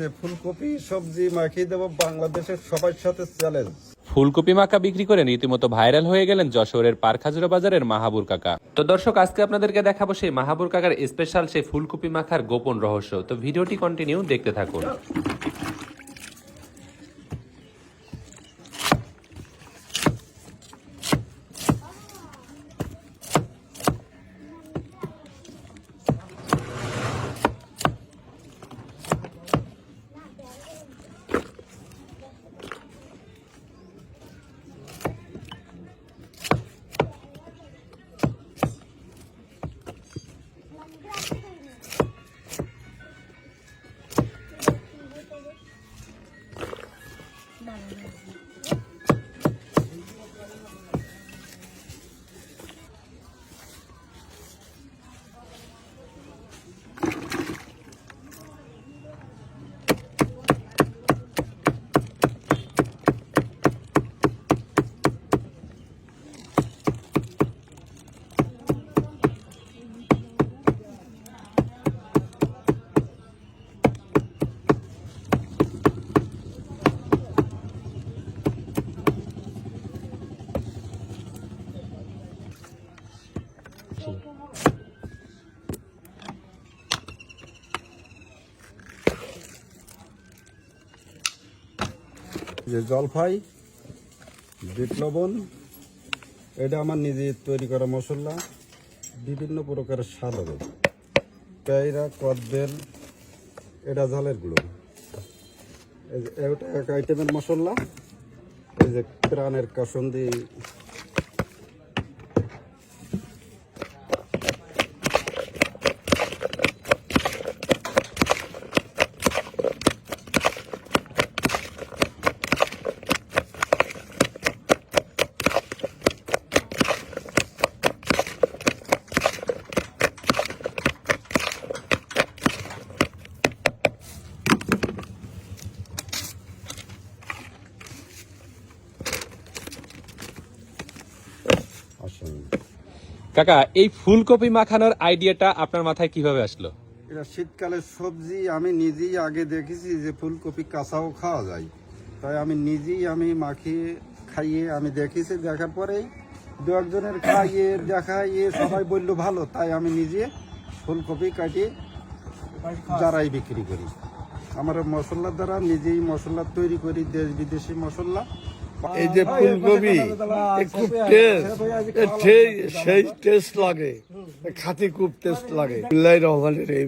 যে ফুলকপি, সবজি মাখিয়ে দেবো বাংলাদেশের সবার সাথে চ্যালেঞ্জ ফুলকপি মাখা বিক্রি করে রীতিমতো ভাইরাল হয়ে গেলেন যশোরের পারখাজুরা বাজারের মাহাবুর কাকা। তো দর্শক, আজকে আপনাদেরকে দেখাবো সেই মাহাবুর কাকার স্পেশাল সেই ফুলকপি মাখার গোপন রহস্য। তো ভিডিওটি কন্টিনিউ দেখতে থাকুন। 妈妈。যে জলফাই, বিট লবণ, এটা আমার নিজে তৈরি করা মশলা, বিভিন্ন প্রকারের স্বাদ হবে। পেয়রা, কদবেল, এটা ঝালের গুঁড়ো। এটা এক আইটেমের মশলা। এই যে, প্রাণের কাসন্দি কাকা এই ফুলকপি মাখানোর আইডিয়াটা আপনার মাথায় কীভাবে আসলো? এটা শীতকালের সবজি আমি নিজেই আগে দেখেছি যে ফুলকপি কাঁচাও খাওয়া যায়। তাই আমি নিজেই আমি মাখিয়ে খাইয়ে আমি দেখেছি দেখার পরেই দু একজনের খাইয়ে দেখাইয়ে সবাই বলল ভালো তাই আমি নিজে ফুলকপি কাটিয়ে যারাই বিক্রি করি। আমার মশলার দ্বারা নিজেই মশলা তৈরি করি দেশ বিদেশি মশলা। এই যে ফুলকপি খুব টেস্ট সেই টেস্ট লাগে। খাতি খুব টেস্ট লাগে। রহমানের এই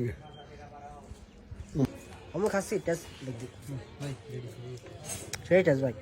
আমি খাচ্ছি টেস্ট দেখি। সেই টেস্ট ভাই।